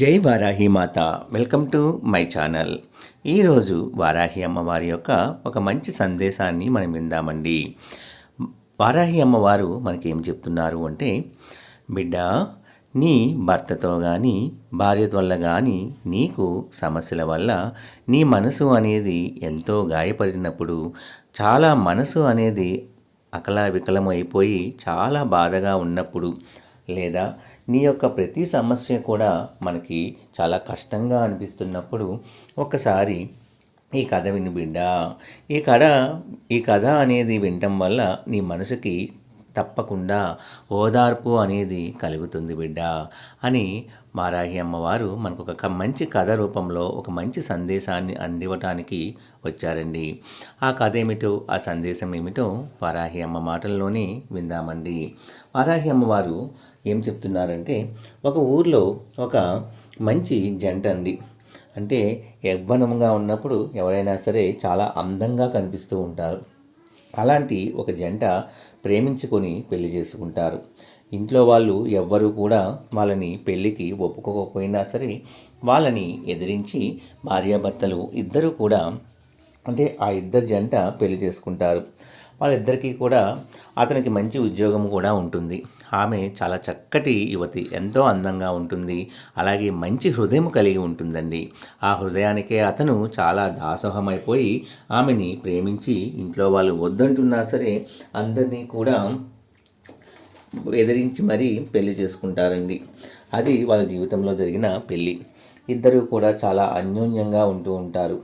జై వారాహి మాత. Welcome to my channel. ఈరోజు వారాహి అమ్మవారి యొక్క ఒక మంచి సందేశాన్ని మనం విందామండి. వారాహి అమ్మవారు మనకి ఏం చెప్తున్నారు అంటే బిడ్డ నీ భర్తతో కానీ భార్య వల్ల కానీ నీకు సమస్యల వల్ల నీ మనసు అనేది ఎంతో గాయపడినప్పుడు చాలా మనసు అనేది అకలా వికలం అయిపోయి చాలా బాధగా ఉన్నప్పుడు లేదా నీ యొక్క ప్రతి సమస్య కూడా మనకి చాలా కష్టంగా అనిపిస్తున్నప్పుడు ఒకసారి ఈ కథ విని బిడ్డ. ఈ కథ ఈ కథ అనేది వినటం వల్ల నీ మనసుకి తప్పకుండా ఓదార్పు అనేది కలుగుతుంది బిడ్డ అని మారాహి అమ్మవారు మనకు ఒక మంచి కథ రూపంలో ఒక మంచి సందేశాన్ని అందివ్వటానికి వచ్చారండి. ఆ కథ ఏమిటో ఆ సందేశం ఏమిటో వారాహి అమ్మ మాటల్లోనే విందామండి. వారాహి అమ్మవారు ఏం చెప్తున్నారంటే ఒక ఊర్లో ఒక మంచి జంట అండి. అంటే యవ్వనంగా ఉన్నప్పుడు ఎవరైనా సరే చాలా అందంగా కనిపిస్తూ ఉంటారు. అలాంటి ఒక జంట ప్రేమించుకొని పెళ్ళి చేసుకుంటారు. ఇంట్లో వాళ్ళు ఎవ్వరూ కూడా వాళ్ళని పెళ్ళికి ఒప్పుకోకపోయినా సరే వాళ్ళని ఎదిరించి భార్యాభర్తలు ఇద్దరూ కూడా అంటే ఆ ఇద్దరు జంట పెళ్ళి చేసుకుంటారు. వాళ్ళిద్దరికీ కూడా అతనికి మంచి ఉద్యోగం కూడా ఉంటుంది. ఆమె చాలా చక్కటి యువతి ఎంతో అందంగా ఉంటుంది. అలాగే మంచి హృదయం కలిగి ఉంటుందండి. ఆ హృదయానికే అతను చాలా దాసోహమైపోయి ఆమెని ప్రేమించి ఇంట్లో వాళ్ళు వద్దంటున్నా సరే అందరినీ కూడా ఎదిరించి మరీ పెళ్ళి చేసుకుంటారండి. అది వాళ్ళ జీవితంలో జరిగిన పెళ్ళి ఇద్దరు కూడా చాలా అన్యోన్యంగా ఉంటూ ఉంటారు.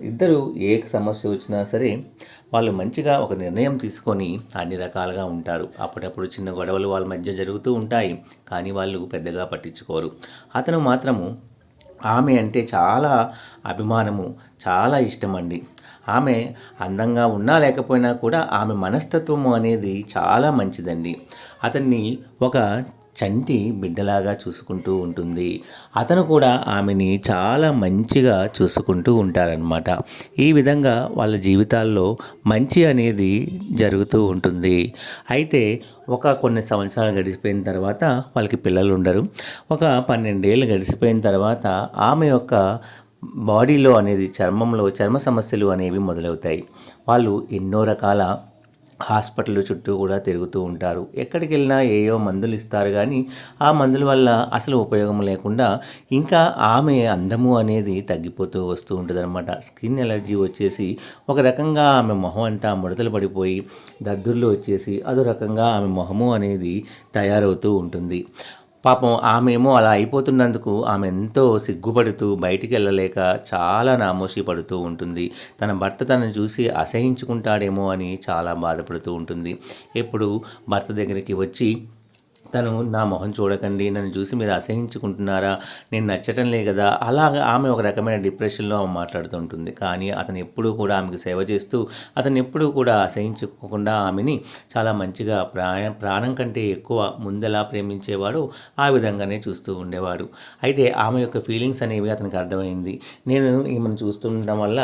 ఇద్దరు ఏ సమస్య వచ్చినా సరే వాళ్ళు మంచిగా ఒక నిర్ణయం తీసుకొని అన్ని రకాలుగా ఉంటారు. అప్పుడప్పుడు చిన్న గొడవలు వాళ్ళ మధ్య జరుగుతూ ఉంటాయి. కానీ వాళ్ళు పెద్దగా పట్టించుకోరు. అతను మాత్రము ఆమె అంటే చాలా అభిమానము చాలా ఇష్టం అండి ఆమె అందంగా ఉన్నా లేకపోయినా కూడా ఆమె మనస్తత్వము అనేది చాలా మంచిదండి. అతన్ని ఒక చంటి బిడ్డలాగా చూసుకుంటూ ఉంటుంది. అతను కూడా ఆమెని చాలా మంచిగా చూసుకుంటూ ఉంటారనమాట ఈ విధంగా వాళ్ళ జీవితాల్లో మంచి అనేది జరుగుతూ ఉంటుంది. అయితే ఒక కొన్ని సంవత్సరాలు గడిచిపోయిన తర్వాత వాళ్ళకి పిల్లలు ఉండరు. ఒక పన్నెండేళ్ళు గడిచిపోయిన తర్వాత ఆమె యొక్క బాడీలో అనేది చర్మంలో చర్మ సమస్యలు అనేవి మొదలవుతాయి. వాళ్ళు ఎన్నో రకాల హాస్పిటల్ చుట్టూ కూడా తిరుగుతూ ఉంటారు. ఎక్కడికి వెళ్ళినా ఏయో మందులు ఇస్తారు కానీ ఆ మందుల వల్ల అసలు ఉపయోగం లేకుండా ఇంకా ఆమె అందము అనేది తగ్గిపోతూ వస్తూ ఉంటుంది అనమాట స్కిన్ ఎలర్జీ వచ్చేసి ఒక రకంగా ఆమె మొహం అంతా ముడతలు పడిపోయి దద్దుర్లు వచ్చేసి అదో రకంగా ఆమె మొహము అనేది తయారవుతూ ఉంటుంది. పాపం ఆమె ఏమో అలా అయిపోతున్నందుకు ఆమె ఎంతో సిగ్గుపడుతూ బయటికి వెళ్ళలేక చాలా నామోషి పడుతూ ఉంటుంది. తన భర్త తనను చూసి అసహించుకుంటాడేమో అని చాలా బాధపడుతూ ఉంటుంది. ఎప్పుడు భర్త దగ్గరికి వచ్చి తను నా మొహం చూడకండి నన్ను చూసి మీరు అసహించుకుంటున్నారా నేను నచ్చటం లే కదా అలాగా ఆమె ఒక రకమైన డిప్రెషన్లో ఆమె మాట్లాడుతుంటుంది. కానీ అతను ఎప్పుడూ కూడా ఆమెకు సేవ చేస్తూ అతను ఎప్పుడూ కూడా అసహించుకోకుండా ఆమెని చాలా మంచిగా ప్రాణ ప్రాణం కంటే ఎక్కువ ముందెలా ప్రేమించేవాడు ఆ విధంగానే చూస్తూ ఉండేవాడు. అయితే ఆమె యొక్క ఫీలింగ్స్ అనేవి అతనికి అర్థమైంది. నేను ఈమెను చూస్తుండడం వల్ల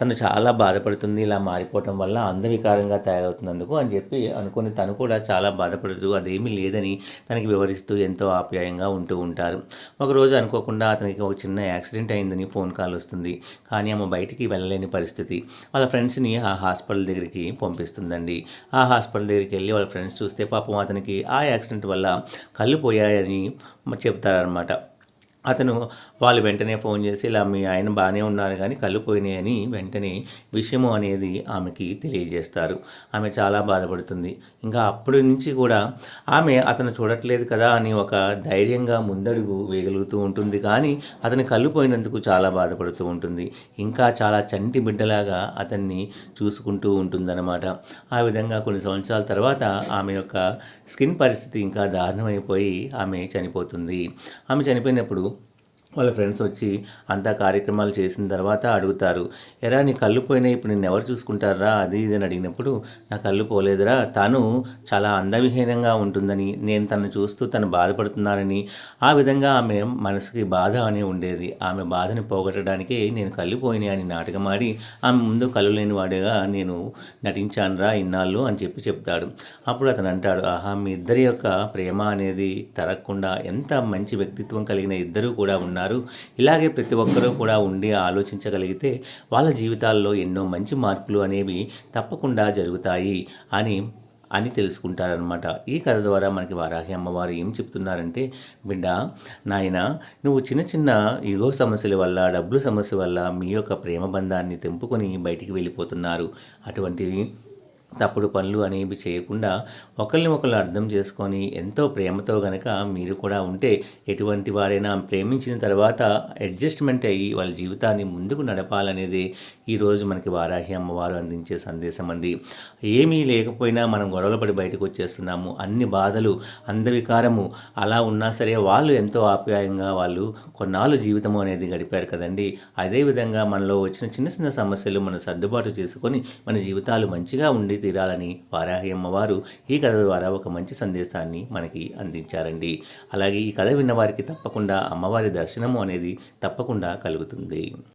తను చాలా బాధపడుతుంది ఇలా మారిపోవటం వల్ల అందవికారంగా తయారవుతున్నందుకు అని చెప్పి అనుకుని తను కూడా చాలా బాధపడుతూ అదేమీ లేదని తనకి వివరిస్తూ ఎంతో ఆప్యాయంగా ఉంటూ ఉంటారు. ఒకరోజు అనుకోకుండా అతనికి ఒక చిన్న యాక్సిడెంట్ అయిందని ఫోన్ కాల్ వస్తుంది. కానీ ఆమె బయటికి వెళ్ళలేని పరిస్థితి. వాళ్ళ ఫ్రెండ్స్ని ఆ హాస్పిటల్ దగ్గరికి పంపిస్తుందండి. ఆ హాస్పిటల్ దగ్గరికి వెళ్ళి వాళ్ళ ఫ్రెండ్స్ చూస్తే పాపం అతనికి ఆ యాక్సిడెంట్ వల్ల కళ్ళు పోయాయని చెప్తారనమాట అతను వాళ్ళు వెంటనే ఫోన్ చేసి ఇలా మీ ఆయన బాగానే ఉన్నారు కానీ కళ్ళు పోయినాయని వెంటనే విషయము అనేది ఆమెకి తెలియజేస్తారు. ఆమె చాలా బాధపడుతుంది. ఇంకా అప్పటి నుంచి కూడా ఆమె అతను చూడట్లేదు కదా అని ఒక ధైర్యంగా ముందడుగు వేయగలుగుతూ ఉంటుంది. కానీ అతని కళ్ళు పోయినందుకు చాలా బాధపడుతూ ఉంటుంది. ఇంకా చాలా చంటి బిడ్డలాగా అతన్ని చూసుకుంటూ ఉంటుందన్నమాట. ఆ విధంగా కొన్ని సంవత్సరాల తర్వాత ఆమె యొక్క స్కిన్ పరిస్థితి ఇంకా దారుణమైపోయి ఆమె చనిపోతుంది. ఆమె చనిపోయినప్పుడు వాళ్ళ ఫ్రెండ్స్ వచ్చి అంతా కార్యక్రమాలు చేసిన తర్వాత అడుగుతారు. ఎరా నీ కళ్ళు పోయినాయి ఇప్పుడు నిన్ను ఎవరు చూసుకుంటారా? అది ఇది అని అడిగినప్పుడు నా కళ్ళు పోలేదురా. తను చాలా అందవిహీనంగా ఉంటుందని నేను తను చూస్తూ తను బాధపడుతున్నానని ఆ విధంగా ఆమె మనసుకి బాధ అని ఉండేది. ఆమె బాధని పోగొట్టడానికి నేను కళ్ళు పోయినాయి అని నాటకమాడి ఆమె ముందు కళ్ళు లేని వాడిగా నేను నటించానురా ఇన్నాళ్ళు అని చెప్పి చెప్తాడు. అప్పుడు అతను అంటాడు ఆహా మీ ఇద్దరి యొక్క ప్రేమ అనేది తరగకుండా ఎంత మంచి వ్యక్తిత్వం కలిగిన ఇద్దరూ కూడా ఉన్నారు. ఉన్నారు ఇలాగే ప్రతి ఒక్కరూ కూడా ఉండి ఆలోచించగలిగితే వాళ్ళ జీవితాల్లో ఎన్నో మంచి మార్పులు అనేవి తప్పకుండా జరుగుతాయి అని అని తెలుసుకుంటారనమాట ఈ కథ ద్వారా మనకి వారాహి అమ్మవారు ఏం చెప్తున్నారంటే బిడ్డ నాయన నువ్వు చిన్న చిన్న యుగో సమస్యల వల్ల డబ్బులు సమస్య వల్ల మీ యొక్క ప్రేమ బంధాన్ని తెంపుకొని బయటికి వెళ్ళిపోతున్నారు. అటువంటివి తప్పుడు పనులు అనేవి చేయకుండా ఒకరిని ఒకరు అర్థం చేసుకొని ఎంతో ప్రేమతో గనక మీరు కూడా ఉంటే ఎటువంటి వారైనా ప్రేమించిన తర్వాత అడ్జస్ట్మెంట్ అయ్యి వాళ్ళ జీవితాన్ని ముందుకు నడపాలనేది ఈరోజు మనకి వారాహి అమ్మవారు అందించే సందేశం అండి. ఏమీ లేకపోయినా మనం గొడవలు పడి బయటకు వచ్చేస్తున్నాము. అన్ని బాధలు అందవికారము అలా ఉన్నా సరే వాళ్ళు ఎంతో ఆప్యాయంగా వాళ్ళు కొన్నాళ్ళు జీవితం అనేది గడిపారు కదండి. అదేవిధంగా మనలో వచ్చిన చిన్న చిన్న సమస్యలు మనం సర్దుబాటు చేసుకొని మన జీవితాలు మంచిగా ఉండి తీరాలని వారాహి అమ్మవారు ఈ కథ ద్వారా ఒక మంచి సందేశాన్ని మనకి అందించారండి. అలాగే ఈ కథ విన్న వారికి తప్పకుండా అమ్మవారి దర్శనము అనేది తప్పకుండా కలుగుతుంది.